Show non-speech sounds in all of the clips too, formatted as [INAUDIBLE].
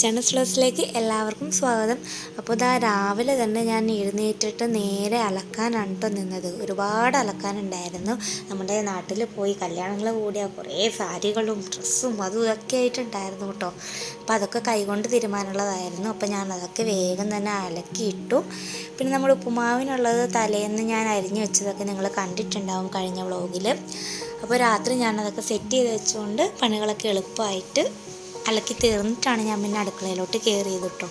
Kitchen സ്ലോസിലേക്ക് എല്ലാവർക്കും സ്വാഗതം. അപ്പോൾ ഇതാ രാവിലെ തന്നെ ഞാൻ എഴുന്നേറ്റിട്ട് നേരെ അലക്കാനാണ് കേട്ടോ നിന്നത്. ഒരുപാട് അലക്കാനുണ്ടായിരുന്നു. നമ്മുടെ നാട്ടിൽ പോയി കല്യാണങ്ങൾ കൂടിയ കുറേ സാരികളും ഡ്രസ്സും അതും ഇതൊക്കെ ആയിട്ടുണ്ടായിരുന്നു കേട്ടോ അപ്പോൾ അതൊക്കെ കൈകൊണ്ട് തീരുമാനമുള്ളതായിരുന്നു അപ്പോൾ ഞാൻ അതൊക്കെ വേഗം തന്നെ അലക്കിയിട്ടു പിന്നെ നമ്മുടെ ഉപ്പുമാവിനുള്ളത് തലേന്ന് ഞാൻ അരിഞ്ഞു വെച്ചതൊക്കെ നിങ്ങൾ കണ്ടിട്ടുണ്ടാവും കഴിഞ്ഞ വ്ളോഗിൽ അപ്പോൾ രാത്രി ഞാനതൊക്കെ സെറ്റ് ചെയ്ത് വെച്ചുകൊണ്ട് പണികളൊക്കെ എളുപ്പമായിട്ട് അലക്കി തീർന്നിട്ടാണ് ഞാൻ പിന്നെ അടുക്കളയിലോട്ട് കയറിയത് കേട്ടോ.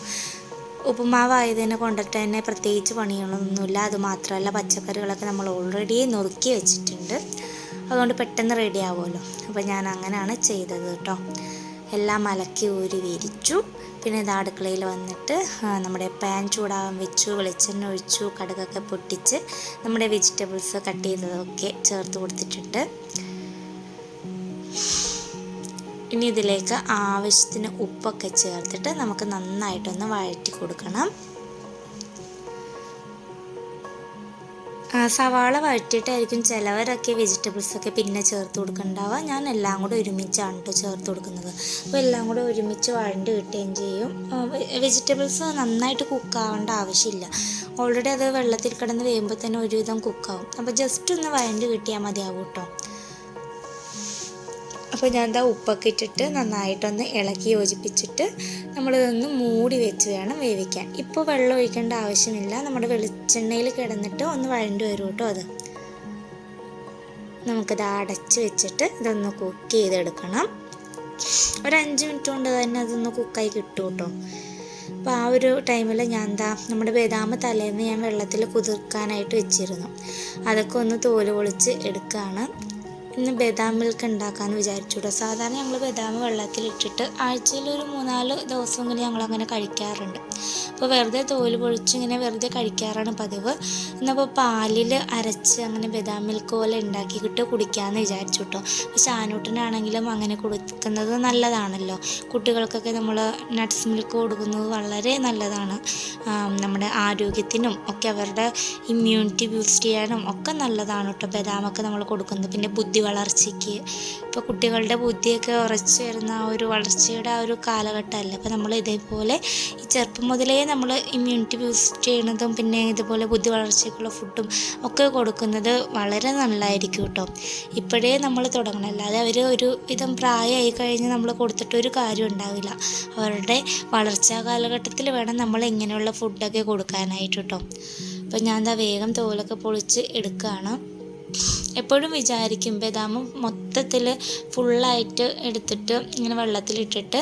ഉപ്പുമാവായതിനെ കൊണ്ടിട്ട് തന്നെ പ്രത്യേകിച്ച് പണികളൊന്നുമില്ല. അതുമാത്രമല്ല പച്ചക്കറികളൊക്കെ നമ്മൾ ഓൾറെഡി നുറുക്കി വെച്ചിട്ടുണ്ട്. അതുകൊണ്ട് പെട്ടെന്ന് റെഡി ആവുമല്ലോ. അപ്പോൾ ഞാൻ അങ്ങനെയാണ് ചെയ്തത് കേട്ടോ. എല്ലാം അലക്കി ഊരി വിരിച്ചു. പിന്നെ ഇത് അടുക്കളയിൽ വന്നിട്ട് നമ്മുടെ പാൻ ചൂടാവാൻ വെച്ചു വെളിച്ചെണ്ണ ഒഴിച്ചു കടുകൊക്കെ പൊട്ടിച്ച് നമ്മുടെ വെജിറ്റബിൾസ് കട്ട് ചെയ്തതൊക്കെ ചേർത്ത് കൊടുത്തിട്ടുണ്ട്. ഇനി ഇതിലേക്ക് ആവശ്യത്തിന് ഉപ്പൊക്കെ ചേർത്തിട്ട് നമുക്ക് നന്നായിട്ടൊന്ന് വഴറ്റി കൊടുക്കണം. സവാള വഴറ്റിയിട്ടായിരിക്കും ചിലവരൊക്കെ വെജിറ്റബിൾസ് ഒക്കെ പിന്നെ ചേർത്ത് കൊടുക്കണ്ടാവുക. ഞാൻ എല്ലാം കൂടെ ഒരുമിച്ചാണ് കേട്ടോ ചേർത്ത് കൊടുക്കുന്നത്. അപ്പോൾ എല്ലാം കൂടെ ഒരുമിച്ച് വഴണ്ടി കിട്ടുകയും ചെയ്യും. വെജിറ്റബിൾസ് നന്നായിട്ട് കുക്കാവേണ്ട ആവശ്യമില്ല. ഓൾറെഡി അത് വെള്ളത്തിൽ കിടന്ന് വേകുമ്പോൾ തന്നെ ഒരുവിധം കുക്കാവും അപ്പോൾ ജസ്റ്റ് ഒന്ന് വഴണ്ടി കിട്ടിയാൽ മതിയാവും കേട്ടോ അപ്പോൾ ഞാൻ എന്താ ഉപ്പൊക്കെ ഇട്ടിട്ട് നന്നായിട്ടൊന്ന് ഇളക്കി യോജിപ്പിച്ചിട്ട് നമ്മളിതൊന്ന് മൂടി വെച്ച് വേണം വേവിക്കാൻ. ഇപ്പോൾ വെള്ളം ഒഴിക്കേണ്ട ആവശ്യമില്ല. നമ്മുടെ വെളിച്ചെണ്ണയിൽ കിടന്നിട്ട് ഒന്ന് വഴണ്ടി വരും കേട്ടോ അത്. നമുക്കിത് അടച്ച് വെച്ചിട്ട് ഇതൊന്ന് കുക്ക് ചെയ്തെടുക്കണം. ഒരു അഞ്ച് മിനിറ്റ് കൊണ്ട് തന്നെ അതൊന്ന് കുക്കായി കിട്ടും കേട്ടോ. അപ്പോൾ ആ ഒരു ടൈമിൽ ഞാൻ എന്താ നമ്മുടെ ബദാമ് തലേന്ന് ഞാൻ വെള്ളത്തിൽ കുതിർക്കാനായിട്ട് വെച്ചിരുന്നു. അതൊക്കെ ഒന്ന് തോൽ പൊളിച്ച് എടുക്കുകയാണ് ഇന്ന് ബദാം മിൽക്ക് ഉണ്ടാക്കാമെന്ന് വിചാരിച്ചു കേട്ടോ സാധാരണ ഞങ്ങൾ ബദാം വെള്ളത്തിലിട്ടിട്ട് ആഴ്ചയിൽ ഒരു മൂന്നാൽ ദിവസമെങ്കിലും ഞങ്ങൾ അങ്ങനെ കഴിക്കാറുണ്ട്. അപ്പോൾ വെറുതെ തോൽ പൊഴിച്ച് ഇങ്ങനെ വെറുതെ കഴിക്കാറാണ് പതിവ്. ഇന്നിപ്പോൾ പാലിൽ അരച്ച് അങ്ങനെ ബദാം മിൽക്ക് പോലെ ഉണ്ടാക്കിയിട്ട് കുടിക്കാമെന്ന് വിചാരിച്ചു കേട്ടോ അപ്പോൾ ഷാനൂട്ടിനാണെങ്കിലും അങ്ങനെ കൊടുക്കുന്നത് നല്ലതാണല്ലോ. കുട്ടികൾക്കൊക്കെ നമ്മൾ നട്ട്സ് മിൽക്ക് കൊടുക്കുന്നത് വളരെ നല്ലതാണ്. നമ്മുടെ ആരോഗ്യത്തിനും ഒക്കെ അവരുടെ ഇമ്മ്യൂണിറ്റി ബൂസ്റ്റ് ചെയ്യാനും ഒക്കെ നല്ലതാണ് കേട്ടോ ബദാമൊക്കെ നമ്മൾ കൊടുക്കുന്നത്. പിന്നെ ബുദ്ധി വളർച്ചയ്ക്ക്. ഇപ്പോൾ കുട്ടികളുടെ ബുദ്ധിയൊക്കെ ഉറച്ചു വരുന്ന ആ ഒരു വളർച്ചയുടെ ആ ഒരു കാലഘട്ടമല്ല? അപ്പോൾ നമ്മൾ ഇതേപോലെ ഈ ചെറുപ്പം മുതലേ നമ്മൾ ഇമ്മ്യൂണിറ്റി ബൂസ്റ്റ് ചെയ്യണതും പിന്നെ ഇതുപോലെ ബുദ്ധി വളർച്ചയ്ക്കുള്ള ഫുഡും ഒക്കെ കൊടുക്കുന്നത് വളരെ നല്ലതായിരിക്കും കേട്ടോ. ഇപ്പോഴേ നമ്മൾ തുടങ്ങണം. അല്ലാതെ അവർ ഒരു വിധം പ്രായമായി കഴിഞ്ഞ് നമ്മൾ കൊടുത്തിട്ട് ഒരു കാര്യം ഉണ്ടാവില്ല. അവരുടെ വളർച്ചാ കാലഘട്ടത്തിൽ വേണം നമ്മൾ ഇങ്ങനെയുള്ള ഫുഡൊക്കെ കൊടുക്കാനായിട്ട് കേട്ടോ. അപ്പം ഞാൻ എന്താ വേഗം തോലൊക്കെ പൊളിച്ച് എടുക്കുകയാണ് എപ്പോഴും വിചാരിക്കും ബദാം മൊത്തത്തിൽ ഫുള്ളായിട്ട് എടുത്തിട്ട് ഇങ്ങനെ വെള്ളത്തിലിട്ടിട്ട്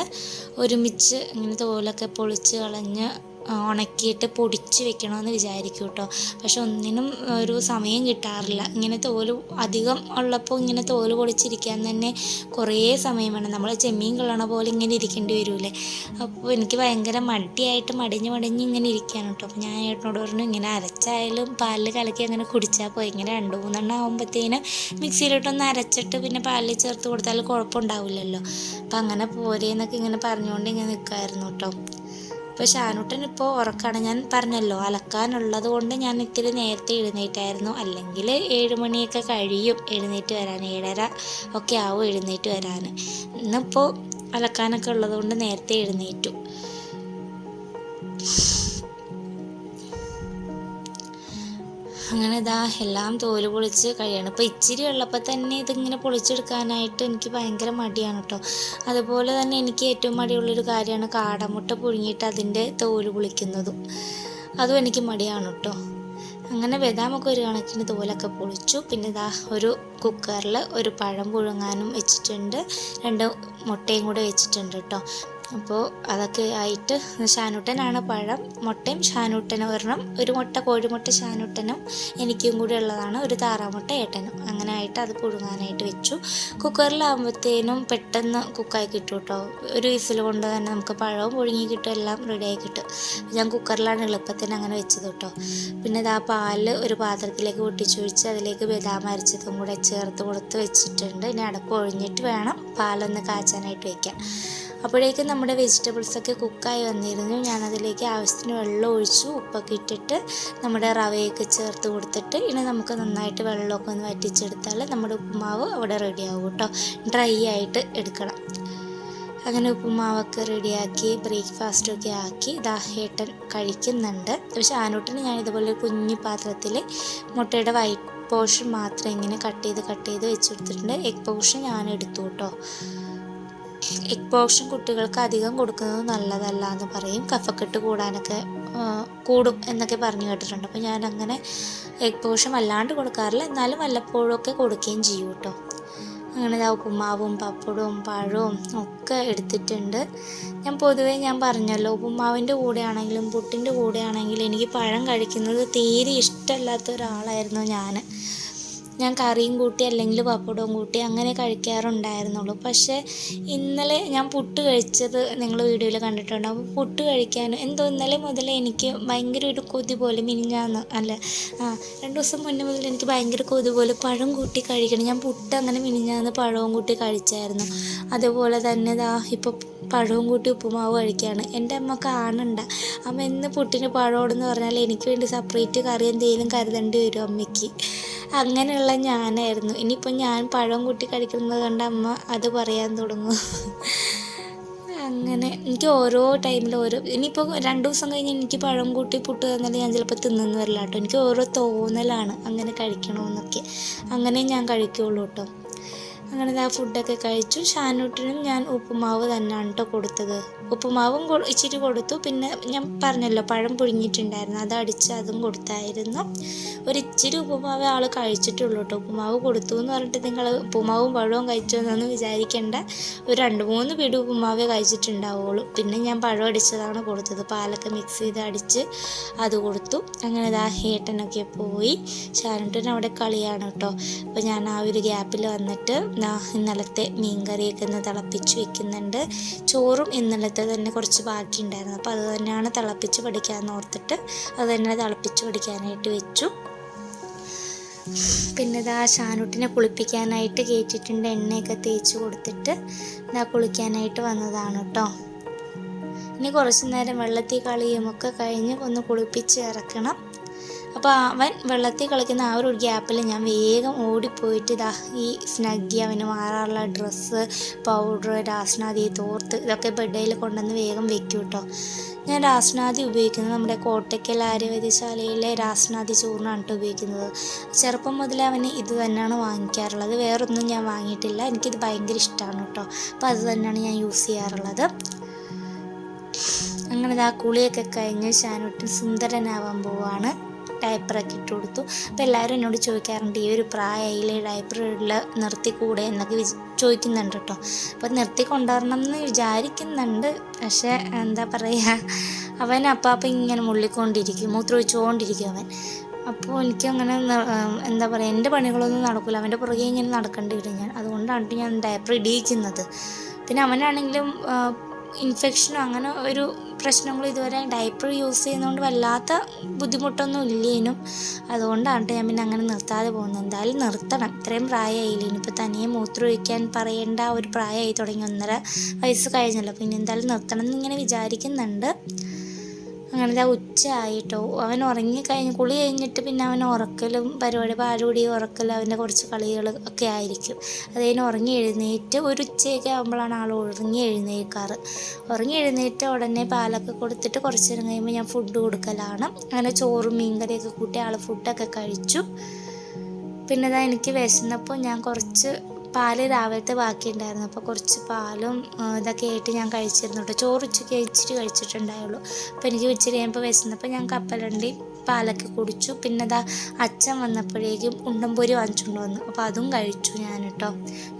ഒരുമിച്ച് ഇങ്ങനെ തോലൊക്കെ പൊളിച്ച് കളഞ്ഞ് ഉണക്കിയിട്ട് പൊടിച്ച് വെക്കണമെന്ന് വിചാരിക്കും കേട്ടോ പക്ഷെ ഒന്നിനും ഒരു സമയം കിട്ടാറില്ല. ഇങ്ങനെ തോൽ അധികം ഉള്ളപ്പോൾ ഇങ്ങനെ തോൽ പൊടിച്ചിരിക്കാൻ തന്നെ കുറേ സമയം വേണം. നമ്മൾ ചെമ്മീൻ കളണ പോലെ ഇങ്ങനെ ഇരിക്കേണ്ടി വരൂലേ അപ്പോൾ എനിക്ക് ഭയങ്കര മടിയായിട്ട് മടിഞ്ഞ് മടിഞ്ഞ് ഇങ്ങനെ ഇരിക്കുകയാണ് കേട്ടോ. അപ്പോൾ ഞാൻ ഏട്ടനോട് പറഞ്ഞു ഇങ്ങനെ അരച്ചായാലും പാലിൽ കലക്കി അങ്ങനെ കുടിച്ചാൽ പോയി ഇങ്ങനെ രണ്ട് മൂന്നെണ്ണം ആകുമ്പോഴത്തേന് മിക്സിയിലിട്ടൊന്ന് അരച്ചിട്ട് പിന്നെ പാലിൽ ചേർത്ത് കൊടുത്താൽ കുഴപ്പമുണ്ടാവില്ലല്ലോ. അപ്പം അങ്ങനെ പോരേന്നൊക്കെ ഇങ്ങനെ പറഞ്ഞുകൊണ്ട് ഇങ്ങനെ നിൽക്കായിരുന്നു കേട്ടോ. ഇപ്പോൾ ഷാനുട്ടൻ ഇപ്പോൾ ഉറക്കാണ്. ഞാൻ പറഞ്ഞല്ലോ അലക്കാനുള്ളത് കൊണ്ട് ഞാൻ ഇത്തിരി നേരത്തെ എഴുന്നേറ്റായിരുന്നു. അല്ലെങ്കിൽ ഏഴ് മണിയൊക്കെ കഴിയും എഴുന്നേറ്റ് വരാൻ. ഏഴര ഒക്കെ ആവും എഴുന്നേറ്റ് വരാൻ. ഇന്നിപ്പോൾ അലക്കാനൊക്കെ ഉള്ളത് കൊണ്ട് നേരത്തെ എഴുന്നേറ്റു. അങ്ങനെ ഇതാ എല്ലാം തോൽ പൊളിച്ച് കഴിയണം. ഇപ്പോൾ ഇച്ചിരി ഉള്ളപ്പോൾ തന്നെ ഇതിങ്ങനെ പൊളിച്ചെടുക്കാനായിട്ട് എനിക്ക് ഭയങ്കര മടിയാണ് കേട്ടോ അതുപോലെ തന്നെ എനിക്ക് ഏറ്റവും മടിയുള്ളൊരു കാര്യമാണ് കാടമുട്ട പുഴുങ്ങിയിട്ട് അതിന്റെ തോൽ പൊളിക്കുന്നതും. അതും എനിക്ക് മടിയാണ് കേട്ടോ അങ്ങനെ വെതാമൊക്കെ ഒരു കണക്കിന് തോലൊക്കെ പൊളിച്ചു. പിന്നെ ഇതാ ഒരു കുക്കറിൽ ഒരു പഴം പുഴുങ്ങാനും വെച്ചിട്ടുണ്ട്. രണ്ട് മുട്ടയും കൂടെ വെച്ചിട്ടുണ്ട് കേട്ടോ അപ്പോൾ അതൊക്കെ ആയിട്ട് ഷാനൂട്ടനാണ് പഴം. മുട്ടയും ഷാനൂട്ടനും ഒരെണ്ണം. ഒരു മുട്ട കോഴിമുട്ട ഷാനൂട്ടനും എനിക്കും കൂടി ഉള്ളതാണ്. ഒരു താറാമുട്ട ഏട്ടനും. അങ്ങനെ ആയിട്ട് അത് പുഴുങ്ങാനായിട്ട് വെച്ചു. കുക്കറിലാകുമ്പോഴത്തേനും പെട്ടെന്ന് കുക്കായി കിട്ടും കേട്ടോ. ഒരു വിസിൽ കൊണ്ട് തന്നെ നമുക്ക് പഴവും പുഴുങ്ങി കിട്ടും. എല്ലാം റെഡിയായി കിട്ടും. ഞാൻ കുക്കറിലാണ് എളുപ്പത്തിന് അങ്ങനെ വെച്ചത് കേട്ടോ. പിന്നെ ഇതാ പാൽ ഒരു പാത്രത്തിലേക്ക് പൊട്ടിച്ചൊഴിച്ച് അതിലേക്ക് ബദാം അരച്ചതും കൂടെ ചേർത്ത് കൊടുത്ത് വെച്ചിട്ടുണ്ട്. ഇനി അടപ്പ് ഒഴിഞ്ഞിട്ട് വേണം പാലൊന്ന് കാച്ചാനായിട്ട് വെക്കാൻ. അപ്പോഴേക്കും നമ്മുടെ വെജിറ്റബിൾസൊക്കെ കുക്കായി വന്നിരുന്നു. ഞാനതിലേക്ക് ആവശ്യത്തിന് വെള്ളം ഒഴിച്ചു ഉപ്പൊക്കെ ഇട്ടിട്ട് നമ്മുടെ റവയൊക്കെ ചേർത്ത് കൊടുത്തിട്ട് ഇനി നമുക്ക് നന്നായിട്ട് വെള്ളമൊക്കെ ഒന്ന് വറ്റിച്ചെടുത്താൽ നമ്മുടെ ഉപ്പുമാവ് അവിടെ റെഡി ആകും കേട്ടോ. ഡ്രൈ ആയിട്ട് എടുക്കണം. അങ്ങനെ ഉപ്പുമാവൊക്കെ റെഡിയാക്കി ബ്രേക്ക്ഫാസ്റ്റൊക്കെ ആക്കി ഇതാ ഏട്ടൻ കഴിക്കുന്നുണ്ട്. പക്ഷെ ആനോട്ടിന് ഞാൻ ഇതുപോലെ കുഞ്ഞു പാത്രത്തിൽ മുട്ടയുടെ വൈറ്റ് പോർഷൻ മാത്രം ഇങ്ങനെ കട്ട് ചെയ്ത് കട്ട് ചെയ്ത് വെച്ച് കൊടുത്തിട്ടുണ്ട്. എഗ് പോർഷൻ ഞാൻ എടുത്തു കേട്ടോ. എഗ് പോർഷൻ കുട്ടികൾക്ക് അധികം കൊടുക്കുന്നത് നല്ലതല്ല എന്ന് പറയും. കഫക്കെട്ട് കൂടാനൊക്കെ കൂടും എന്നൊക്കെ പറഞ്ഞു കേട്ടിട്ടുണ്ട്. അപ്പോൾ ഞാൻ അങ്ങനെ എഗ് പോർഷൻ അല്ലാണ്ട് കൊടുക്കാറില്ല. എന്നാലും വല്ലപ്പോഴും ഒക്കെ കൊടുക്കുകയും ചെയ്യും കേട്ടോ. അങ്ങനെ ദാ ഉപ്പുമാവും പപ്പടവും പഴവും ഒക്കെ എടുത്തിട്ടുണ്ട്. ഞാൻ പൊതുവേ ഞാൻ പറഞ്ഞല്ലോ ഉപ്പുമാവിന്റെ കൂടെയാണെങ്കിലും പുട്ടിന്റെ കൂടെയാണെങ്കിലും എനിക്ക് പഴം കഴിക്കുന്നത് തീരെ ഇഷ്ടമല്ലാത്ത ഒരാളായിരുന്നു ഞാൻ ഞാൻ കറിയും കൂട്ടി അല്ലെങ്കിൽ പപ്പടവും കൂട്ടി അങ്ങനെ കഴിക്കാറുണ്ടായിരുന്നുള്ളൂ. പക്ഷേ ഇന്നലെ ഞാൻ പുട്ട് കഴിച്ചത് നിങ്ങൾ വീഡിയോയിൽ കണ്ടിട്ടുണ്ട് അപ്പോൾ പുട്ട് കഴിക്കാൻ എന്തോ ഇന്നലെ മുതൽ എനിക്ക് ഭയങ്കര ഒരു കൊതി പോലെ മിനിഞ്ഞാന്ന് അല്ല ആ രണ്ട് ദിവസം മുന്നേ മുതൽ എനിക്ക് ഭയങ്കര കൊതി പോലെ പഴം കൂട്ടി കഴിക്കണം. ഞാൻ പുട്ട് അങ്ങനെ മിനിഞ്ഞാന്ന് പഴവും കൂട്ടി കഴിച്ചായിരുന്നു. അതുപോലെ തന്നെ ദാ ഇപ്പോൾ പഴവും കൂട്ടി ഉപ്പുമാവ് കഴിക്കുകയാണ്. എന്റെ അമ്മ കാണണ്ട. അമ്മ എന്ന് പുട്ടിന് പഴമോടെന്ന് പറഞ്ഞാൽ എനിക്ക് വേണ്ടി സെപ്പറേറ്റ് കറി എന്തെങ്കിലും കരുതേണ്ടി വരും അമ്മയ്ക്ക്. അങ്ങനെയുള്ള ഞാനായിരുന്നു. ഇനിയിപ്പോൾ ഞാൻ പഴം കൂട്ടി കഴിക്കുന്നത് കണ്ട് അമ്മ അത് പറയാൻ തുടങ്ങും. അങ്ങനെ എനിക്ക് ഓരോ ടൈമിൽ ഓരോ ഇനിയിപ്പോൾ രണ്ട് ദിവസം കഴിഞ്ഞ് എനിക്ക് പഴം കൂട്ടി പുട്ട് തന്നാൽ ഞാൻ ചിലപ്പോൾ തിന്നെന്ന് വരില്ല കേട്ടോ. എനിക്ക് ഓരോ തോന്നലാണ് അങ്ങനെ കഴിക്കണമെന്നൊക്കെ അങ്ങനെ ഞാൻ കഴിക്കുള്ളൂ കേട്ടോ. അങ്ങനെ ആ ഫുഡൊക്കെ കഴിച്ചു. ഷാനൂട്ടിനും ഞാൻ ഉപ്പുമാവ് തന്നെയാണ് കേട്ടോ കൊടുത്തത്. ഉപ്പുമാവും ഇച്ചിരി കൊടുത്തു. പിന്നെ ഞാൻ പറഞ്ഞല്ലോ പഴം പുഴുങ്ങിയിട്ടുണ്ടായിരുന്നു. അത് അടിച്ച് അതും കൊടുത്തായിരുന്നു. ഒരു ഇച്ചിരി ഉപ്പുമാവേ ആൾ കഴിച്ചിട്ടുള്ളൂ കേട്ടോ ഉപ്പുമാവ് കൊടുത്തു എന്ന് പറഞ്ഞിട്ട് നിങ്ങൾ ഉപ്പുമാവും പഴവും കഴിച്ചു എന്നൊന്നും വിചാരിക്കേണ്ട. ഒരു രണ്ട് മൂന്ന് പിടി ഉപ്പുമാവേ കഴിച്ചിട്ടുണ്ടാവുള്ളൂ. പിന്നെ ഞാൻ പഴം അടിച്ചതാണ് കൊടുത്തത്. പാലൊക്കെ മിക്സ് ചെയ്ത് അടിച്ച് അത് കൊടുത്തു. അങ്ങനെ ഇതാ ഹേട്ടനൊക്കെ പോയി. ഷാനൂട്ടൻ അവിടെ കളിയാണ് കേട്ടോ അപ്പോൾ ഞാൻ ആ ഒരു ഗ്യാപ്പിൽ വന്നിട്ട് ഇന്നലത്തെ മീൻകറിയൊക്കെ ഒന്ന് തിളപ്പിച്ച് വെക്കുന്നുണ്ട്. ചോറും ഇന്നലത്തെ തന്നെ കുറച്ച് ബാക്കി ഉണ്ടായിരുന്നു അപ്പോൾ അത് തന്നെയാണ് തിളപ്പിച്ച് പഠിക്കാമെന്ന് ഓർത്തിട്ട് അത് തന്നെ തിളപ്പിച്ച് പഠിക്കാനായിട്ട് വെച്ചു. പിന്നെ ഇതാ ഷാനുട്ടിനെ കുളിപ്പിക്കാനായിട്ട് കയറ്റിയിട്ടുണ്ട്. എണ്ണയൊക്കെ തേച്ച് കൊടുത്തിട്ട് ഇതാ കുളിക്കാനായിട്ട് വന്നതാണ് കേട്ടോ. ഇനി കുറച്ച് നേരം വെള്ളത്തിൽ കളിയുമൊക്കെ കഴിഞ്ഞ് ഒന്ന് കുളിപ്പിച്ച് ഇറക്കണം. അപ്പോൾ അവൻ വെള്ളത്തിൽ കളിക്കുന്ന ആ ഒരു ഗ്യാപ്പിൽ ഞാൻ വേഗം ഓടിപ്പോയിട്ട് ഇതാ ഈ സ്നഗ്ഗി അവന് മാറാറുള്ള ഡ്രസ്സ് പൗഡർ രാസനാദി തോർത്ത് ഇതൊക്കെ ബെഡയിൽ കൊണ്ടുവന്ന് വേഗം വെക്കും കേട്ടോ ഞാൻ രാസനാദി ഉപയോഗിക്കുന്നത് നമ്മുടെ കോട്ടയ്ക്കൽ ആര്യവൈദ്യശാലയിലെ രാസനാദി ചൂർണമാണ് കേട്ടോ ഉപയോഗിക്കുന്നത്. ചെറുപ്പം മുതലേ അവന് ഇത് തന്നെയാണ് വാങ്ങിക്കാറുള്ളത്. വേറൊന്നും ഞാൻ വാങ്ങിയിട്ടില്ല. എനിക്കിത് ഭയങ്കര ഇഷ്ടമാണ് കേട്ടോ അപ്പോൾ അത് തന്നെയാണ് ഞാൻ യൂസ് ചെയ്യാറുള്ളത്. അങ്ങനെ ഇതാ കുളിയൊക്കെ കഴിഞ്ഞ് ഷാനുട്ടൻ സുന്ദരനാവാൻ പോവാണ്. ഡയപ്പറൊക്കെ ഇട്ട് കൊടുത്തു. അപ്പോൾ എല്ലാവരും എന്നോട് ചോദിക്കാറുണ്ട് ഈ ഒരു പ്രായയിലെ ഡയപ്പറിൽ നിർത്തിക്കൂടെ എന്നൊക്കെ ചോദിക്കുന്നുണ്ട് കേട്ടോ. അപ്പോൾ നിർത്തി കൊണ്ടുവരണം എന്ന് വിചാരിക്കുന്നുണ്ട്. പക്ഷേ എന്താ പറയുക അവൻ അപ്പം ഇങ്ങനെ മുള്ളിക്കൊണ്ടിരിക്കും മൂത്രമൊഴിച്ചുകൊണ്ടിരിക്കും അവൻ. അപ്പോൾ എനിക്കങ്ങനെ എന്താ പറയുക എന്റെ പണികളൊന്നും നടക്കില്ല അവന്റെ പുറകെ ഇങ്ങനെ നടക്കേണ്ടി വരും ഞാൻ. അതുകൊണ്ടാണ് ഞാൻ ഡയപ്പർ ഇടിയിക്കുന്നത്. പിന്നെ അവനാണെങ്കിലും ഇൻഫെക്ഷനോ അങ്ങനെ ഒരു പ്രശ്നങ്ങളും ഇതുവരെ ഡയപ്പർ യൂസ് ചെയ്യുന്നതുകൊണ്ട് വല്ലാത്ത ബുദ്ധിമുട്ടൊന്നും ഇല്ലേനും. അതുകൊണ്ടാണ് ഞാൻ പിന്നെ അങ്ങനെ നിർത്താതെ പോകുന്നത്. എന്തായാലും നിർത്തണം. ഇത്രയും പ്രായമായില്ലേ ഇനിയിപ്പോൾ തനിയെ മൂത്രം ഒഴിക്കാൻ പറയേണ്ട ഒരു പ്രായമായി തുടങ്ങി ഒന്നര വയസ്സ് കഴിഞ്ഞല്ലോ. പിന്നെ എന്തായാലും നിർത്തണം എന്നിങ്ങനെ വിചാരിക്കുന്നുണ്ട്. അങ്ങനെ ഇതാ ഉച്ച ആയിട്ടോ അവൻ ഉറങ്ങിക്കഴിഞ്ഞ് കുളി കഴിഞ്ഞിട്ട് പിന്നെ അവൻ ഉറക്കലും പരിപാടി പാലുകൂടി ഉറക്കലും അവന്റെ കുറച്ച് കളികൾ ഒക്കെ ആയിരിക്കും. അത് കഴിഞ്ഞ് ഉറങ്ങി എഴുന്നേറ്റ് ഒരു ഉച്ചയൊക്കെ ആകുമ്പോഴാണ് ആൾ ഉറങ്ങി എഴുന്നേൽക്കാറ് ഉറങ്ങി എഴുന്നേറ്റ് ഉടനെ പാലൊക്കെ കൊടുത്തിട്ട് കുറച്ച് നേരം കഴിയുമ്പോൾ ഞാൻ ഫുഡ് കൊടുക്കലാണ്. അങ്ങനെ ചോറും മീൻകറിയൊക്കെ കൂട്ടി ആൾ ഫുഡൊക്കെ കഴിച്ചു. പിന്നെ ഇതാ എനിക്ക് വിശന്നപ്പോൾ ഞാൻ കുറച്ച് പാൽ രാവിലത്തെ ബാക്കിയുണ്ടായിരുന്നു. അപ്പോൾ കുറച്ച് പാലും ഇതൊക്കെ ആയിട്ട് ഞാൻ കഴിച്ചിരുന്നു കേട്ടോ ചോറ് ഉച്ചയ്ക്ക് ഇച്ചിരി കഴിച്ചിട്ടുണ്ടായുള്ളൂ. അപ്പോൾ എനിക്ക് ഉച്ച കഴിയുമ്പോൾ വിശന്നപ്പോൾ ഞാൻ കപ്പലണ്ടി പാലൊക്കെ കുടിച്ചു. പിന്നെ അതാ അച്ഛൻ വന്നപ്പോഴേക്കും ഉണ്ടംപൊരി വാങ്ങിച്ചുകൊണ്ട് വന്നു. അപ്പോൾ അതും കഴിച്ചു ഞാൻ കേട്ടോ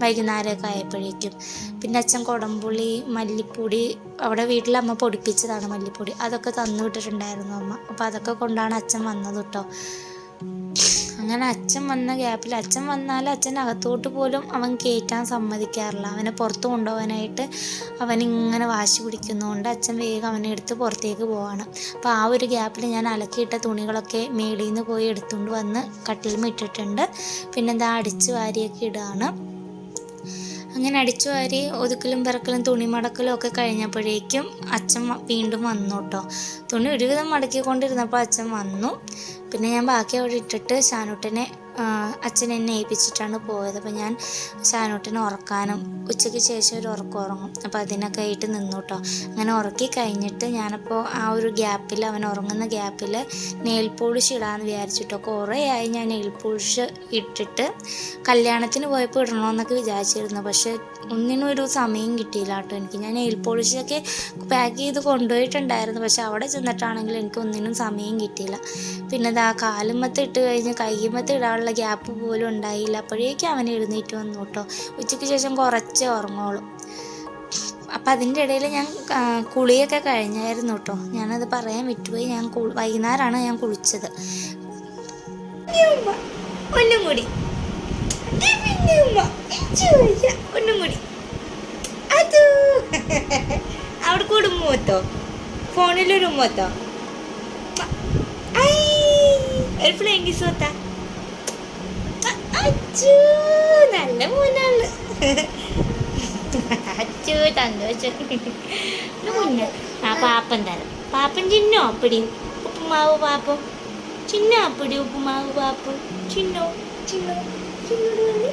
വൈകുന്നേരമൊക്കെ ആയപ്പോഴേക്കും. പിന്നെ അച്ഛൻ കുടംപുളി മല്ലിപ്പൊടി അവിടെ വീട്ടിൽ അമ്മ പൊടിപ്പിച്ചതാണ് മല്ലിപ്പൊടി. അതൊക്കെ തന്നു വിട്ടിട്ടുണ്ടായിരുന്നു അമ്മ. അപ്പോൾ അതൊക്കെ കൊണ്ടാണ് അച്ഛൻ വന്നത് കേട്ടോ അങ്ങനെ അച്ഛൻ വന്ന ഗ്യാപ്പിൽ അച്ഛൻ വന്നാൽ അച്ഛൻ അകത്തോട്ട് പോലും അവൻ കയറ്റാൻ സമ്മതിക്കാറില്ല. അവനെ പുറത്ത് കൊണ്ടുപോകാനായിട്ട് അവൻ ഇങ്ങനെ വാശി പിടിക്കുന്നതുകൊണ്ട് അച്ഛൻ വേഗം അവനെ എടുത്ത് പുറത്തേക്ക് പോവാണ്. അപ്പോൾ ആ ഒരു ഗ്യാപ്പിൽ ഞാൻ അലക്കിയിട്ട തുണികളൊക്കെ മേളിൽ നിന്ന് പോയി എടുത്തുകൊണ്ട് വന്ന് കട്ടിലും ഇട്ടിട്ടുണ്ട്. പിന്നെ എന്താ അടിച്ച് വാരിയൊക്കെ ഇടുകയാണ് അങ്ങനെ അടിച്ചു വാരി ഒതുക്കലും പിറക്കലും തുണി മടക്കലും ഒക്കെ കഴിഞ്ഞപ്പോഴേക്കും അച്ഛൻ വീണ്ടും വന്നു കേട്ടോ തുണി ഒരുവിധം മടക്കിക്കൊണ്ടിരുന്നപ്പോൾ അച്ഛൻ വന്നു. പിന്നെ ഞാൻ ബാക്കി അവിടെ ഇട്ടിട്ട് ഷാനൂട്ടനെ അച്ഛൻ എന്നെ ഏൽപ്പിച്ചിട്ടാണ് പോയത്. അപ്പോൾ ഞാൻ ഷാനൂട്ടനെ ഉറക്കാനും ഉച്ചയ്ക്ക് ശേഷം ഒരു ഉറക്കം ഉറങ്ങും. അപ്പോൾ അതിനൊക്കെ ആയിട്ട് നിന്നു കേട്ടോ അങ്ങനെ ഉറക്കി കഴിഞ്ഞിട്ട് ഞാനപ്പോൾ ആ ഒരു ഗ്യാപ്പിൽ അവൻ ഉറങ്ങുന്ന ഗ്യാപ്പിൽ നെയിൽ പോളിഷ് ഇടാമെന്ന് വിചാരിച്ചിട്ടോ കുറേ ആയി ഞാൻ നെയിൽ പോളിഷ് ഇട്ടിട്ട് കല്യാണത്തിന് പോയപ്പോൾ ഇടണമെന്നൊക്കെ വിചാരിച്ചിരുന്നു. പക്ഷേ ഒന്നിനും ഒരു സമയം കിട്ടിയില്ല കേട്ടോ എനിക്ക്. ഞാൻ നെയിൽ പോളിഷൊക്കെ പാക്ക് ചെയ്ത് കൊണ്ടുപോയിട്ടുണ്ടായിരുന്നു. പക്ഷേ അവിടെ ചെന്നിട്ടാണെങ്കിൽ എനിക്ക് ഒന്നിനും സമയം കിട്ടിയില്ല. പിന്നെ ദാ കാലുമത്ത് ഇട്ട് കഴിഞ്ഞ് കയ്യുമത്ത് ഇടാനുള്ള ഗ്യാപ്പ് പോലും ഉണ്ടായില്ല. അപ്പോഴേക്കും അവൻ എഴുന്നേറ്റ് വന്നു കേട്ടോ ഉച്ചയ്ക്ക് ശേഷം കുറച്ചേ ഉറങ്ങുള്ളൂ. അപ്പം അതിന്റെ ഇടയിൽ ഞാൻ കുളിയൊക്കെ കഴിഞ്ഞായിരുന്നു കേട്ടോ ഞാനത് പറയാൻ വിട്ടുപോയി. ഞാൻ വൈകുന്നേരമാണ് ഞാൻ കുളിച്ചത്. ഒന്നും കൂടി. ഒന്നും കൂടി. അവിടെ കൂടുമ്പോത്തോ ഫോണിലൊരു ഉമ്മത്തോ ഒരു ഫ്ലൈങ് കിസ് അച്ചു നല്ല മോനാണ്. അച്ചു സന്തോഷം വെച്ചു മുന്നേ ആ പാപ്പൻ തരാം. പാപ്പൻ ചിന്നോ അപ്പടി? ഉപ്പുമാവ് പാപ്പം. ചിന്ന അപ്പടി ഉപ്പുമാവ് പാപ്പം. ചിന്നോ ചിന്നോ ചിന്നോട്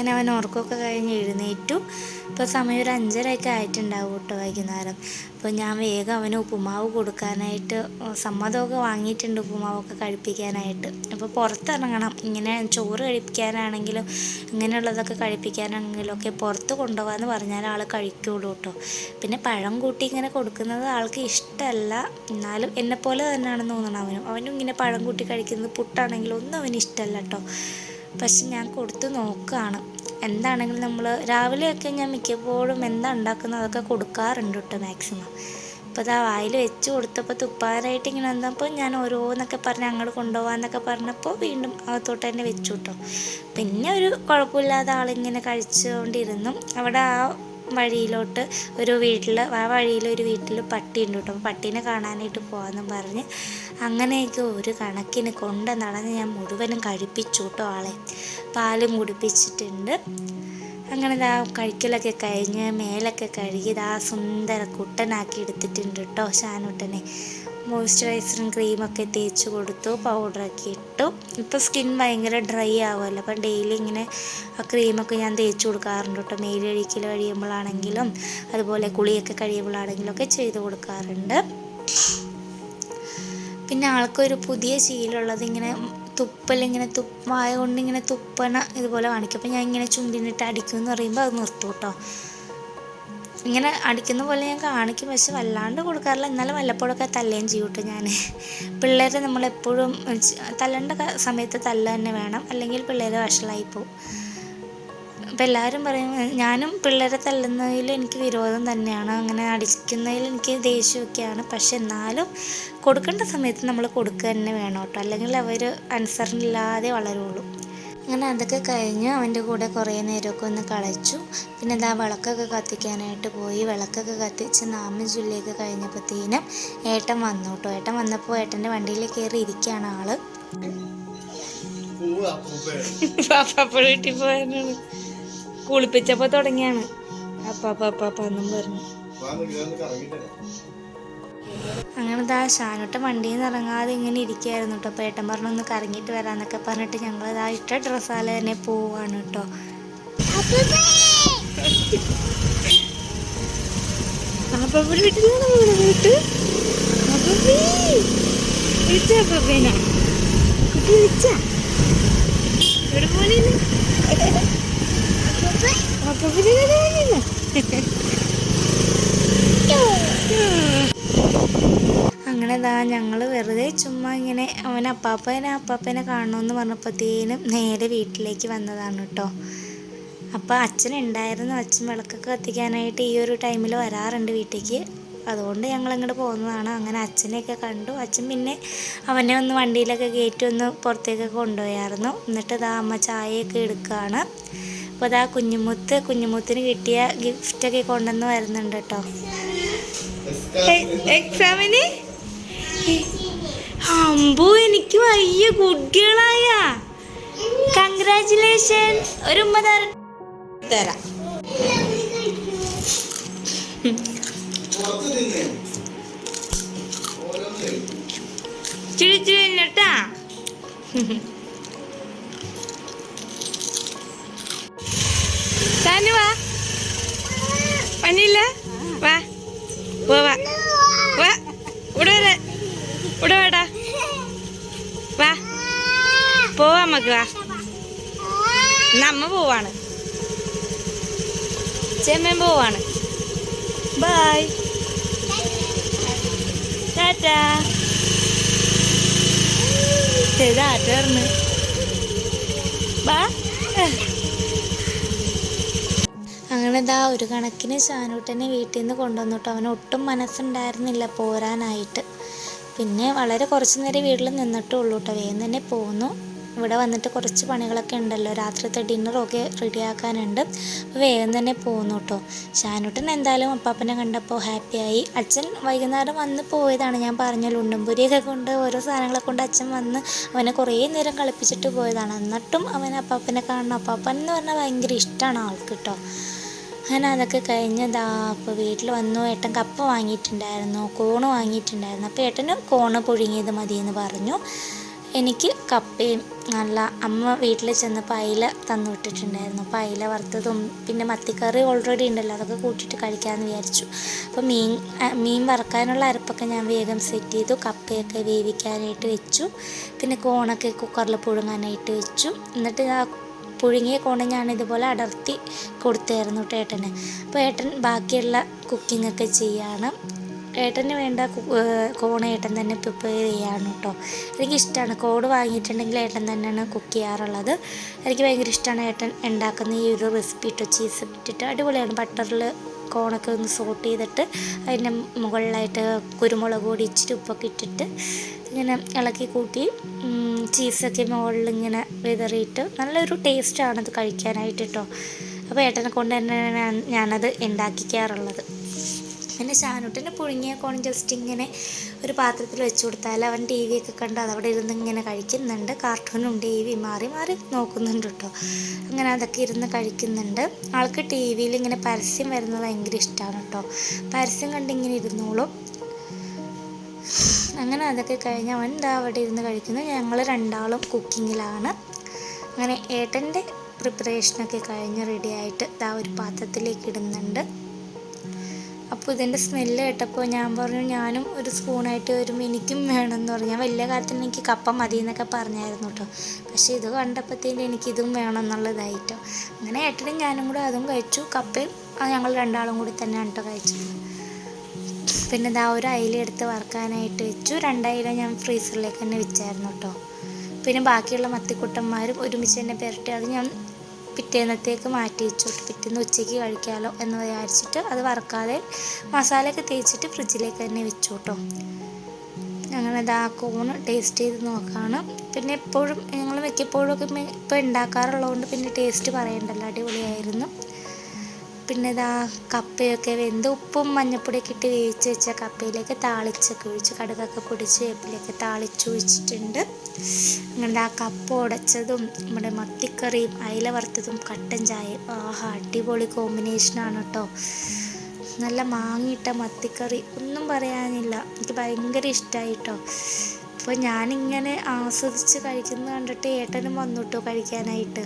അങ്ങനെ അവൻ ഉറക്കമൊക്കെ കഴിഞ്ഞ് എഴുന്നേറ്റു. ഇപ്പോൾ സമയം ഒരു അഞ്ചരയൊക്കെ ആയിട്ടുണ്ടാവും കേട്ടോ വൈകുന്നേരം. അപ്പോൾ ഞാൻ വേഗം അവന് ഉപ്പുമാവ് കൊടുക്കാനായിട്ട് സമ്മതമൊക്കെ വാങ്ങിയിട്ടുണ്ട് ഉപ്പുമാവൊക്കെ കഴിപ്പിക്കാനായിട്ട്. അപ്പോൾ പുറത്തിറങ്ങണം. ഇങ്ങനെ ചോറ് കഴിപ്പിക്കാനാണെങ്കിലും ഇങ്ങനെയുള്ളതൊക്കെ കഴിപ്പിക്കാനാണെങ്കിലും ഒക്കെ പുറത്ത് കൊണ്ടുപോകാമെന്ന് പറഞ്ഞാൽ ആൾ കഴിക്കുള്ളൂ കേട്ടോ. പിന്നെ പഴം കൂട്ടി ഇങ്ങനെ കൊടുക്കുന്നത് ആൾക്ക് ഇഷ്ടമല്ല. എന്നാലും എന്നെപ്പോലെ തന്നെയാണെന്ന് തോന്നണം അവനും. അവനും ഇങ്ങനെ പഴം കൂട്ടി കഴിക്കുന്നത് പുട്ടാണെങ്കിലും ഒന്നും അവന് ഇഷ്ടമല്ല കേട്ടോ. പക്ഷെ ഞാൻ കൊടുത്ത് നോക്കുകയാണ് എന്താണെങ്കിലും നമ്മൾ രാവിലെയൊക്കെ ഞാൻ മിക്കപ്പോഴും എന്താ ഉണ്ടാക്കുന്നത് അതൊക്കെ കൊടുക്കാറുണ്ട് കേട്ടോ മാക്സിമം. അപ്പോൾ അതാ വായിൽ വെച്ച് കൊടുത്തപ്പോൾ തുപ്പാനായിട്ട് ഇങ്ങനെ വന്നപ്പോൾ ഞാൻ ഓരോന്നൊക്കെ പറഞ്ഞ് അങ്ങോട്ട് കൊണ്ടുപോകാമെന്നൊക്കെ പറഞ്ഞപ്പോൾ വീണ്ടും അകത്തോട്ട് തന്നെ വെച്ചു കേട്ടോ. പിന്നെ ഒരു കുഴപ്പമില്ലാതെ ആളിങ്ങനെ കഴിച്ചുകൊണ്ടിരുന്നു. അവിടെ ആ വഴിയിലോട്ട് ഒരു വീട്ടിൽ ആ വഴിയിൽ ഒരു വീട്ടിൽ പട്ടിയുണ്ട് കേട്ടോ. പട്ടീനെ കാണാനായിട്ട് പോകാമെന്നും പറഞ്ഞ് അങ്ങനെയൊക്കെ ഒരു കണക്കിന് കൊണ്ട നടന്ന് ഞാൻ മുഴുവനും കഴിപ്പിച്ചു കേട്ടോ ആളെ. പാലും കുടിപ്പിച്ചിട്ടുണ്ട്. അങ്ങനെ ഇതാ കഴിക്കലൊക്കെ കഴിഞ്ഞ് മേലൊക്കെ കഴുകി ഇതാ സുന്ദര കുട്ടനാക്കി എടുത്തിട്ടുണ്ട് കേട്ടോ ഷാനുട്ടനെ. മോയ്സ്ചറൈസറും ക്രീമൊക്കെ തേച്ച് കൊടുത്തു പൗഡറൊക്കെ ഇട്ടു. ഇപ്പോൾ സ്കിൻ ഭയങ്കര ഡ്രൈ ആവുമല്ലോ. അപ്പം ഡെയിലി ഇങ്ങനെ ആ ക്രീമൊക്കെ ഞാൻ തേച്ച് കൊടുക്കാറുണ്ട് കേട്ടോ മേലഴിക്കൽ കഴിയുമ്പോഴാണെങ്കിലും അതുപോലെ കുളിയൊക്കെ കഴിയുമ്പോഴാണെങ്കിലും ഒക്കെ ചെയ്ത് കൊടുക്കാറുണ്ട്. പിന്നെ ആൾക്കൊരു പുതിയ ശീലമുള്ളത് ഇങ്ങനെ തുപ്പലിങ്ങനെ തുപ്പ് വായ കൊണ്ട് ഇങ്ങനെ തുപ്പണ ഇതുപോലെ കാണിക്കും. അപ്പം ഞാൻ ഇങ്ങനെ ചുണ്ടിനിട്ട് അടിക്കും എന്ന് പറയുമ്പോൾ അത് നിർത്തും കേട്ടോ. ഇങ്ങനെ അടിക്കുന്ന പോലെ ഞാൻ കാണിക്കും പക്ഷെ വല്ലാണ്ട് കൊടുക്കാറില്ല. എന്നാലും വല്ലപ്പോഴൊക്കെ തല്ലുകയും കേട്ടോ ഞാൻ പിള്ളേരെ നമ്മളെപ്പോഴും തല്ലേണ്ട സമയത്ത് തല്ല തന്നെ വേണം. അല്ലെങ്കിൽ പിള്ളേരെ വഷളായി പോകും അപ്പം എല്ലാവരും പറയും ഞാനും പിള്ളേരെ തല്ലുന്നതിൽ എനിക്ക് വിരോധം തന്നെയാണ്. അങ്ങനെ അടിക്കുന്നതിൽ എനിക്ക് ദേഷ്യമൊക്കെയാണ്. പക്ഷെ എന്നാലും കൊടുക്കേണ്ട സമയത്ത് നമ്മൾ കൊടുക്കുക തന്നെ വേണം കേട്ടോ. അല്ലെങ്കിൽ അവർ അനുസരണയില്ലാതെ വളരുള്ളൂ. അങ്ങനെ അതൊക്കെ കഴിഞ്ഞ് അവന്റെ കൂടെ കുറേ നേരമൊക്കെ ഒന്ന് കളിച്ചു. പിന്നെ എന്താ വിളക്കൊക്കെ കത്തിക്കാനായിട്ട് പോയി. വിളക്കൊക്കെ കത്തിച്ച് നാമം ചൊല്ലിയൊക്കെ കഴിഞ്ഞപ്പോഴത്തേനും ഏട്ടൻ വന്നു കേട്ടോ. ഏട്ടൻ വന്നപ്പോൾ ഏട്ടന്റെ വണ്ടിയിൽ കയറി ഇരിക്കുകയാണ് ആൾ. പൂവ് അപ്പൂപ്പേ പാപ്പ [LAUGHS] വീട്ടിൽ പോയാണ് കുളിപ്പിച്ചപ്പോൾ തുടങ്ങിയാണ് അപ്പാപ്പ പറഞ്ഞു. അങ്ങനെ ദാ ഷാനുട്ട വണ്ടിയിൽ നിന്ന് ഇറങ്ങാതെ ഇങ്ങനെ ഇരിക്കുകയായിരുന്നു കേട്ടോ അപ്പോൾ ഏട്ടൻ പറഞ്ഞു ഒന്ന് കറങ്ങിയിട്ട് വരാന്നൊക്കെ പറഞ്ഞിട്ട് ഞങ്ങൾ ഇതാ ഇട്ട ഡ്രസ്സാല തന്നെ പോവാണ് കേട്ടോ. വിളിച്ചാ അപ്പപ്പേനെ? കുട്ടി വിളിച്ചാ? എവിടെ പോണേന്ന്? അപ്പപ്പനെ കാണാനില്ല. അങ്ങനെ ദാ ഞങ്ങൾ വെറുതെ ചുമ്മാ ഇങ്ങനെ അവൻ അപ്പാപ്പനെ അപ്പാപ്പനെ കാണണമെന്ന് പറഞ്ഞപ്പോഴത്തേനും നേരെ വീട്ടിലേക്ക് വന്നതാണ് കേട്ടോ അപ്പോൾ അച്ഛനുണ്ടായിരുന്നു. അച്ഛൻ വിളക്കൊക്കെ കത്തിക്കാനായിട്ട് ഈ ഒരു ടൈമിൽ വരാറുണ്ട് വീട്ടിലേക്ക് അതുകൊണ്ട് ഞങ്ങൾ അങ്ങോട്ട് പോകുന്നതാണ് അങ്ങനെ അച്ഛനെയൊക്കെ കണ്ടു. അച്ഛൻ പിന്നെ അവനെ ഒന്ന് വണ്ടിയിലൊക്കെ കയറ്റി ഒന്ന് പുറത്തേക്കൊക്കെ കൊണ്ടുപോയായിരുന്നു. എന്നിട്ട് ഇതാ അമ്മ ചായയൊക്കെ എടുക്കുകയാണ് അപ്പോൾ ഇതാ കുഞ്ഞുമുത്ത് കുഞ്ഞുമുത്തിന് കിട്ടിയ ഗിഫ്റ്റൊക്കെ കൊണ്ടുവന്ന് വരുന്നുണ്ട് കേട്ടോ എക്സാമിന്? അമ്പു എനിക്ക് വയ്യ കുട്ടികളായ. കൺഗ്രാചുലേഷൻ ഒരു ഉമ്മ തര- പുറത്ത് നിന്നേ. ചിരി ഇച്ചിരി ഇച്ചിരി തിന്നട്ടാ വാ. പനിയില്ല വാ. പോവാ വാ. ഇവിടെ വരെ. ഇവിടെ വേടാ. വാ. പോവാ നമുക്ക് വാ. നമ്മ പോവാണ്. ചെമ്മൻ പോവാണ്. ബായ്. ടാറ്റാ. അങ്ങനെ ദാ ഒരു കണക്കിന് ചാനൂട്ടനെ വീട്ടിൽ നിന്ന് കൊണ്ടുവന്നിട്ട്. അവന് ഒട്ടും മനസ്സുണ്ടായിരുന്നില്ല പോരാനായിട്ട്. പിന്നെ വളരെ കുറച്ചു നേരം വീട്ടിൽ നിന്നിട്ടുള്ളൂട്ടോ വേഗം തന്നെ പോന്നു. ഇവിടെ വന്നിട്ട് കുറച്ച് പണികളൊക്കെ ഉണ്ടല്ലോ. രാത്രിത്തെ ഡിന്നറൊക്കെ റെഡിയാക്കാനുണ്ട് അപ്പോൾ വേഗം തന്നെ പോകുന്നു കേട്ടോ ഷാനുട്ടൻ എന്തായാലും അപ്പാപ്പനെ കണ്ടപ്പോൾ ഹാപ്പിയായി അച്ഛൻ വൈകുന്നേരം വന്ന് പോയതാണ്. ഞാൻ പറഞ്ഞ ഉണ്ടംപുരിയൊക്കെ കൊണ്ട് ഓരോ സാധനങ്ങളെ കൊണ്ട് അച്ഛൻ വന്ന് അവനെ കുറേ നേരം കളിപ്പിച്ചിട്ട് പോയതാണ്. എന്നിട്ടും അവൻ അപ്പാപ്പനെ കാണണം. അപ്പാപ്പൻ എന്ന് പറഞ്ഞാൽ ഭയങ്കര ഇഷ്ടമാണ് ആൾക്ക് കേട്ടോ അങ്ങനെ അതൊക്കെ കഴിഞ്ഞതാ. അപ്പോൾ വീട്ടിൽ വന്നു. ഏട്ടൻ കപ്പ വാങ്ങിയിട്ടുണ്ടായിരുന്നു. കോണ് വാങ്ങിയിട്ടുണ്ടായിരുന്നു. അപ്പോൾ ഏട്ടന് കോണ് പുഴുങ്ങിയത് മതിയെന്ന് പറഞ്ഞു. എനിക്ക് കപ്പയും നല്ല അമ്മ വീട്ടിൽ ചെന്നപ്പോൾ അയില തന്നു വിട്ടിട്ടുണ്ടായിരുന്നു അപ്പോൾ വറുത്തതും പിന്നെ മത്തിക്കറി ഓൾറെഡി ഉണ്ടല്ലോ അതൊക്കെ കൂട്ടിയിട്ട് കഴിക്കാമെന്ന് വിചാരിച്ചു. അപ്പോൾ മീൻ മീൻ വറക്കാനുള്ള അരപ്പൊക്കെ ഞാൻ വേഗം സെറ്റ് ചെയ്തു. കപ്പയൊക്കെ വേവിക്കാനായിട്ട് വെച്ചു. പിന്നെ കോണൊക്കെ കുക്കറിൽ പുഴുങ്ങാനായിട്ട് വെച്ചു. എന്നിട്ട് ആ പുഴുങ്ങിയ കോണ് ഞാൻ ഇതുപോലെ അടർത്തി കൊടുത്തായിരുന്നു കേട്ടോ ഏട്ടന്. അപ്പോൾ ഏട്ടൻ ബാക്കിയുള്ള കുക്കിംഗ് ഒക്കെ ചെയ്യാണ്. ഏട്ടന് വേണ്ട കോൺ ഏട്ടൻ തന്നെ പ്രിപ്പയർ ചെയ്യാണ് കേട്ടോ എനിക്കിഷ്ടമാണ് കോഡ് വാങ്ങിയിട്ടുണ്ടെങ്കിൽ ഏട്ടൻ തന്നെയാണ് കുക്ക് ചെയ്യാറുള്ളത്. എനിക്ക് ഭയങ്കര ഇഷ്ടമാണ് ഏട്ടൻ ഉണ്ടാക്കുന്ന ഈ ഒരു റെസിപ്പി ഇട്ടോ ചീസ് ഇട്ടിട്ട്. അടിപൊളിയാണ്. ബട്ടറിൽ കോണൊക്കെ ഒന്ന് സോട്ട് ചെയ്തിട്ട് അതിന്റെ മുകളിലായിട്ട് കുരുമുളക് പൊടി ഇച്ചിരി ഉപ്പൊക്കെ ഇട്ടിട്ട് ഇങ്ങനെ ഇളക്കി കൂട്ടി ചീസൊക്കെ മുകളിൽ ഇങ്ങനെ വിതറിയിട്ട് നല്ലൊരു ടേസ്റ്റാണത് കഴിക്കാനായിട്ട് കേട്ടോ അപ്പോൾ ഏട്ടനെ കൊണ്ട് തന്നെ ഞാനത് ഉണ്ടാക്കിക്കാറുള്ളത്. പിന്നെ ഷാനൂട്ടിന് പുഴുങ്ങിയ കോൺ ജസ്റ്റ് ഇങ്ങനെ ഒരു പാത്രത്തിൽ വെച്ച് കൊടുത്താൽ അവൻ ടി വി ഒക്കെ കണ്ട് അതവിടെ ഇരുന്ന് ഇങ്ങനെ കഴിക്കുന്നുണ്ട്. കാർട്ടൂണും ടി വി മാറി മാറി നോക്കുന്നുണ്ട് കേട്ടോ. അങ്ങനെ അതൊക്കെ ഇരുന്ന് കഴിക്കുന്നുണ്ട്. ആൾക്ക് ടി വിയിൽ ഇങ്ങനെ പരസ്യം വരുന്നത് ഭയങ്കര ഇഷ്ടമാണ് കേട്ടോ. പരസ്യം കണ്ട് ഇങ്ങനെ ഇരുന്നോളും. അങ്ങനെ അതൊക്കെ കഴിഞ്ഞ് അവൻ ദാ അവിടെ ഇരുന്ന് കഴിക്കുന്നു. ഞങ്ങൾ രണ്ടാളും കുക്കിങ്ങിലാണ് അങ്ങനെ ഏട്ടന്റെ പ്രിപ്പറേഷനൊക്കെ കഴിഞ്ഞ് റെഡിയായിട്ട് ദാ ഒരു പാത്രത്തിലേക്ക് ഇടുന്നുണ്ട്. അപ്പോൾ ഇതിന്റെ സ്മെല്ല് കേട്ടപ്പോൾ ഞാൻ പറഞ്ഞു ഞാനും ഒരു സ്പൂണായിട്ട് വരും എനിക്കും വേണമെന്ന് പറഞ്ഞു. ഞാൻ വലിയ കാര്യത്തിൽ എനിക്ക് കപ്പ മതി എന്നൊക്കെ പറഞ്ഞായിരുന്നു കേട്ടോ പക്ഷേ ഇത് കണ്ടപ്പോഴത്തേന് എനിക്കിതും വേണം എന്നുള്ളതായിട്ടോ അങ്ങനെ ഏട്ടനും ഞാനും കൂടെ അതും കഴിച്ചു. കപ്പയും ഞങ്ങൾ രണ്ടാളും കൂടി തന്നെയാണ് കേട്ടോ കഴിച്ചത്. പിന്നെ ഇതാ ഒരു അയില എടുത്ത് വറുക്കാനായിട്ട് വെച്ചു. രണ്ടയില ഞാൻ ഫ്രീസറിലേക്ക് തന്നെ വെച്ചായിരുന്നു കേട്ടോ പിന്നെ ബാക്കിയുള്ള മത്തിക്കുട്ടന്മാരും ഒരുമിച്ച് തന്നെ പുരട്ടി അത് ഞാൻ പിറ്റേന്നത്തേക്ക് മാറ്റി വെച്ചു. പിറ്റേന്ന് ഉച്ചയ്ക്ക് കഴിക്കാമല്ലോ എന്ന് വിചാരിച്ചിട്ട് അത് വറക്കാതെ മസാലയൊക്കെ തേച്ചിട്ട് ഫ്രിഡ്ജിലേക്ക് തന്നെ വെച്ചു കേട്ടോ അങ്ങനെ ഇതാ കോണ് ടേസ്റ്റ് ചെയ്ത് നോക്കാണ്. പിന്നെ എപ്പോഴും ഞങ്ങൾ മിക്കപ്പോഴും ഒക്കെ ഇപ്പോൾ ഉണ്ടാക്കാറുള്ളതുകൊണ്ട് പിന്നെ ടേസ്റ്റ് പറയണ്ടല്ലോ. അടിപൊളിയായിരുന്നു. പിന്നെ ഇതാ കപ്പയൊക്കെ വെന്ത് ഉപ്പും മഞ്ഞപ്പൊടിയൊക്കെ ഇട്ട് വേവിച്ച് വെച്ച കപ്പയിലേക്ക് താളിച്ചൊക്കെ ഒഴിച്ച് കടുകൊക്കെ പൊടിച്ച് വേപ്പിലൊക്കെ താളിച്ച് ഒഴിച്ചിട്ടുണ്ട്. അങ്ങനെ ആ കപ്പ ഉടച്ചതും നമ്മുടെ മത്തിക്കറിയും അയില വറുത്തതും കട്ടൻ ചായയും. ആഹാ അടിപൊളി കോമ്പിനേഷനാണ് കേട്ടോ നല്ല മാങ്ങിയിട്ട മത്തിക്കറി. ഒന്നും പറയാനില്ല. എനിക്ക് ഭയങ്കര ഇഷ്ടമായി കേട്ടോ അപ്പോൾ ഞാനിങ്ങനെ ആസ്വദിച്ച് കഴിക്കുന്നത് കണ്ടിട്ട് ഏട്ടനും വന്നു കേട്ടോ കഴിക്കാനായിട്ട്.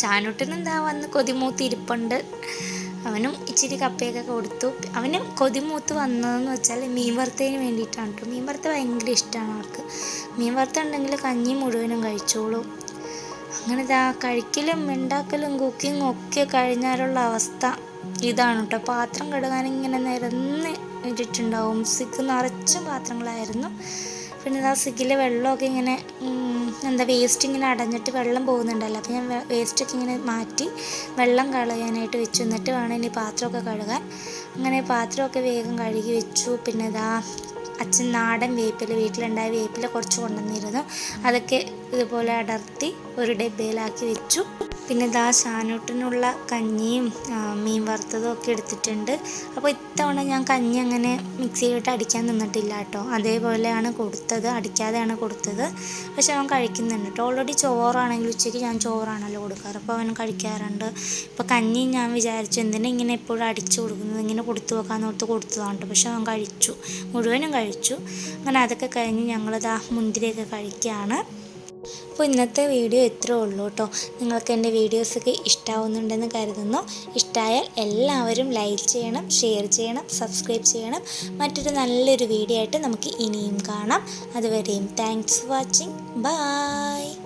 ഷാനൂട്ടനും എന്താ വന്ന് കൊതിമൂത്ത് ഇരിപ്പുണ്ട്. അവനും ഇച്ചിരി കപ്പയൊക്കെ കൊടുത്തു. അവന് കൊതിമൂത്ത് വന്നതെന്ന് വെച്ചാൽ മീൻ വറുത്തതിന് വേണ്ടിയിട്ടാണ് കേട്ടോ. മീൻ വറുത്ത ഭയങ്കര ഇഷ്ടമാണ് അവർക്ക്. മീൻ വറുത്ത ഉണ്ടെങ്കിൽ കഞ്ഞി മുഴുവനും കഴിച്ചോളൂ. അങ്ങനെ ഇതാ കഴിക്കലും ഉണ്ടാക്കലും കുക്കിങ്ങും ഒക്കെ കഴിഞ്ഞാലുള്ള അവസ്ഥ ഇതാണ് കേട്ടോ. പാത്രം കഴുകാൻ ഇങ്ങനെ നിരന്ന് ഇട്ടിട്ടുണ്ടാവും. സിക്ക് നിറച്ചും പാത്രങ്ങളായിരുന്നു. പിന്നെ ആ സിക്കിൽ വെള്ളമൊക്കെ ഇങ്ങനെ എന്താ വേസ്റ്റ് ഇങ്ങനെ അടഞ്ഞിട്ട് വെള്ളം പോകുന്നുണ്ടല്ലോ. അപ്പോൾ ഞാൻ വേസ്റ്റൊക്കെ ഇങ്ങനെ മാറ്റി വെള്ളം കളയാനായിട്ട് വെച്ചു. എന്നിട്ട് വേണം ഇനി പാത്രമൊക്കെ കഴുകാൻ. അങ്ങനെ പാത്രമൊക്കെ വേഗം കഴുകി വെച്ചു. പിന്നെ ഇതാ അച്ഛൻ നാടൻ വേപ്പില വീട്ടിലുണ്ടായ വേപ്പില കുറച്ച് കൊണ്ടുവന്നിരുന്നു. അതൊക്കെ ഇതുപോലെ അടർത്തി ഒരു ഡബ്ബയിലാക്കി വെച്ചു. പിന്നെ ഇതാ ഷാനൂട്ടിനുള്ള കഞ്ഞിയും മീൻ വറുത്തതും ഒക്കെ എടുത്തിട്ടുണ്ട്. അപ്പോൾ ഇത്തവണ ഞാൻ കഞ്ഞി അങ്ങനെ മിക്സിയിലിട്ട് അടിക്കാൻ നിന്നിട്ടില്ല കേട്ടോ. അതേപോലെയാണ് കൊടുത്തത് അടിക്കാതെയാണ് കൊടുത്തത്. പക്ഷെ അവൻ കഴിക്കുന്നുണ്ട് കേട്ടോ. ഓൾറെഡി ചോറാണെങ്കിൽ ഉച്ചയ്ക്ക് ഞാൻ ചോറാണല്ലോ കൊടുക്കാറ്. അപ്പോൾ അവൻ കഴിക്കാറുണ്ട്. ഇപ്പോൾ കഞ്ഞി ഞാൻ വിചാരിച്ചു എന്തിനാ ഇങ്ങനെ എപ്പോഴും അടിച്ചു കൊടുക്കുന്നത്? ഇങ്ങനെ കൊടുത്തു വെക്കാമെന്ന് ഓർത്ത് കൊടുത്തതാണ് പക്ഷെ അവൻ കഴിച്ചു. മുഴുവനും കഴിച്ചു. അങ്ങനെ അതൊക്കെ കഴിഞ്ഞ് ഞങ്ങളിതാ മുന്തിരിയൊക്കെ കഴിക്കുകയാണ്. അപ്പോൾ ഇന്നത്തെ വീഡിയോ ഇത്രേ ഉള്ളൂ കേട്ടോ. നിങ്ങൾക്ക് എന്റെ വീഡിയോസൊക്കെ ഇഷ്ടാവുന്നുണ്ടെന്ന് കരുതുന്നു. ഇഷ്ടമായാൽ എല്ലാവരും ലൈക്ക് ചെയ്യണം ഷെയർ ചെയ്യണം സബ്സ്ക്രൈബ് ചെയ്യണം. മറ്റൊരു നല്ലൊരു വീഡിയോ ആയിട്ട് നമുക്ക് ഇനിയും കാണാം. അതുവരെയും താങ്ക്സ് ഫോർ വാച്ചിങ് ബൈ